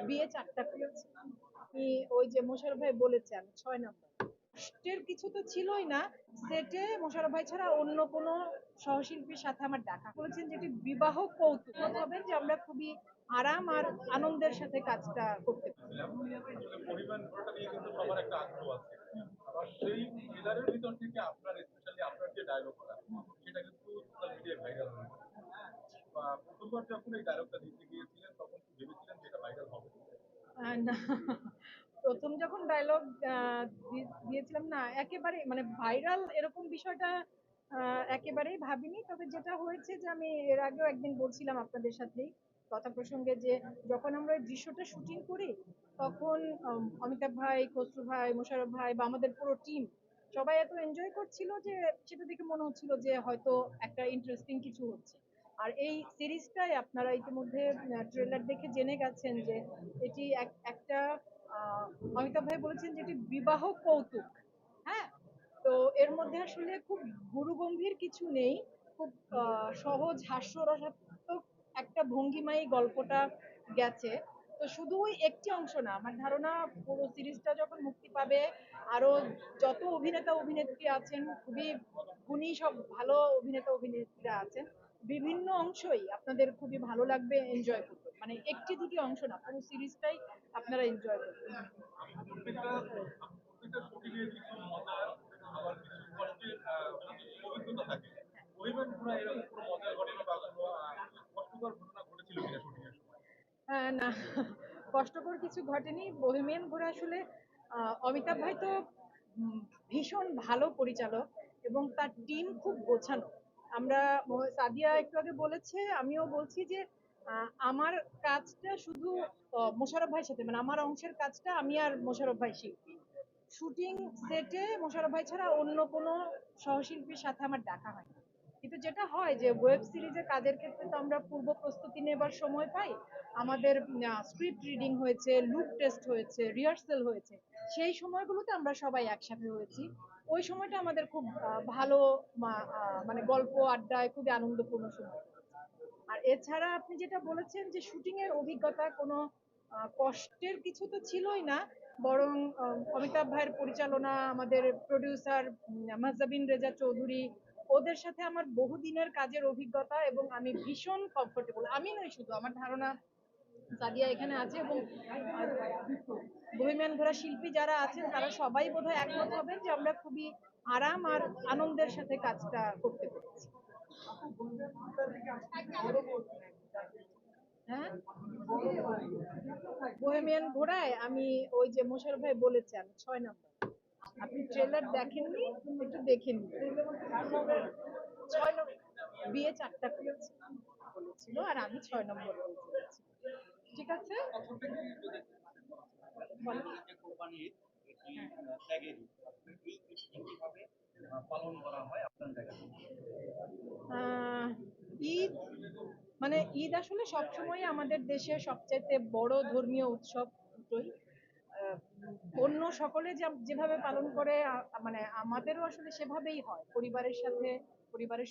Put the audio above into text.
বিয়ে চারটা করেছি। আমি ওই যে মোশারফ ভাই বলেছেন, ছয় নাম্বার। কষ্টের কিছু তো ছিলই না, সেটে মোশারফ ভাই ছাড়া অন্য কোনো সহশিল্পীর সাথে আমার দেখা বলেছেন যেটি বিবাহ কৌতুক। হবেন যে আমরা খুবই আরাম আর আনন্দের সাথে কাজটা করতে পারি যে এটা ভাইরাল হবে আহ, প্রথম যখন ডায়লগ দিয়েছিলাম, না, একেবারে মানে ভাইরাল এরকম বিষয়টা একেবারেই ভাবিনি। তবে যেটা হয়েছে যে, আমি এর আগেও একদিন বলছিলাম আপনাদের সাথেই কথা প্রসঙ্গে যে, যখন আমরা ওই দৃশ্যটা শুটিং করি, তখন অমিতাভ ভাই খসরু ভাই মোশারফ ভাই বা আমাদের পুরো টিম সবাই এত এনজয় করছিল যে, সেটা দেখে মনে হচ্ছিল যে, হয়তো একটা ইন্টারেস্টিং কিছু হচ্ছে। আর এই সিরিজটাই আপনারা ইতিমধ্যে ট্রেলার দেখে জেনে গেছেন যে এটি এক- একটা অমিতাভ ভাই বলেছেন যে এটি বিবাহ কৌতুক। হ্যাঁ? তো এর মধ্যে আসলে খুব গুরুগম্ভীর কিছু নেই। খুব সহজ, হাস্যরসাত্মক একটা ভঙ্গিমাই গল্পটা গেছে। তো শুধু ওই একটি অংশ না, আমার ধারণা পুরো সিরিজটা যখন মুক্তি পাবে, আরও যত অভিনেতা অভিনেত্রী আছেন, খুবই গুণী সব ভালো অভিনেতা অভিনেত্রীরা আছেন বিভিন্ন অংশই আপনাদের খুবই ভালো লাগবে এনজয় করতে। মানে একটি দুটি অংশ না পুরো সিরিজটাই আপনারা এনজয় করবেন। হ্যাঁ, না কষ্টকর কিছু ঘটেনি বহিমিয়ান ঘোরা আসলে অমিতাভ ভাই তো ভীষণ ভালো পরিচালক এবং তার টিম খুব গোছানো। আমরা সাদিয়া একটু আগে বলেছে, আমিও বলছি যে আমার কাজটা শুধু মোশারফ ভাইয়ের সাথে মানে আমার অংশের কাজটা আমি আর মোশারফ ভাই শিল্পী শুটিং সেটে মোশারফ ভাই ছাড়া অন্য কোনো সহশিল্পীর সাথে আমার দেখা হয়নি। কিন্তু যেটা হয় যে ওয়েব সিরিজে কাজের ক্ষেত্রে তো আমরা পূর্ব প্রস্তুতি নেবার সময় পাই। আমাদের স্ক্রিপ্ট রিডিং হয়েছে লুক টেস্ট হয়েছে রিহার্সেল হয়েছে, সেই সময়গুলোতে আমরা সবাই একসাথে হয়েছি। ওই সময়টা আমাদের খুব ভালো মানে গল্প, আড্ডায় খুবই আনন্দপূর্ণ সময়। আর এছাড়া আপনি যেটা বলেছেন যে শুটিং এর অভিজ্ঞতা কোনো কষ্টের কিছু তো ছিলই না, বরং অমিতাভ ভাইয়ের পরিচালনা, আমাদের প্রডিউসার মাজাবিন রেজা চৌধুরী ওদের সাথে আমার বহুদিনের কাজের অভিজ্ঞতা এবং আমি ভীষণ কমফোর্টেবল আমি নই শুধু, আমার ধারণা সাদিয়া এখানে আছে এবং বহিম্যান ঘোড়া শিল্পী যারা আছেন, তারা সবাই বোধহয় একমত হবেন যে আমরা খুবই আরাম আর আনন্দের সাথে কাজটা করতে পেরেছি। হ্যাঁ? বোহেমিয়ান ঘোড়ায় আমি ওই যে মোশারফ ভাই বলেছেন, ছয় নম্বর। আপনি ট্রেলার দেখেননি? একটু দেখে নিন। বিয়ে চারটা করেছে বলেছিল, আর আমি ছয় নম্বর ঠিক আছে? ঈদ। মানে ঈদ আসলে সবসময় আমাদের দেশে সবচাইতে বড় ধর্মীয় উৎসব দুটোই। সকলে যেভাবে পালন করে মানে আমাদেরও আসলে সেভাবেই হয়। পরিবারের সাথে পরিবারের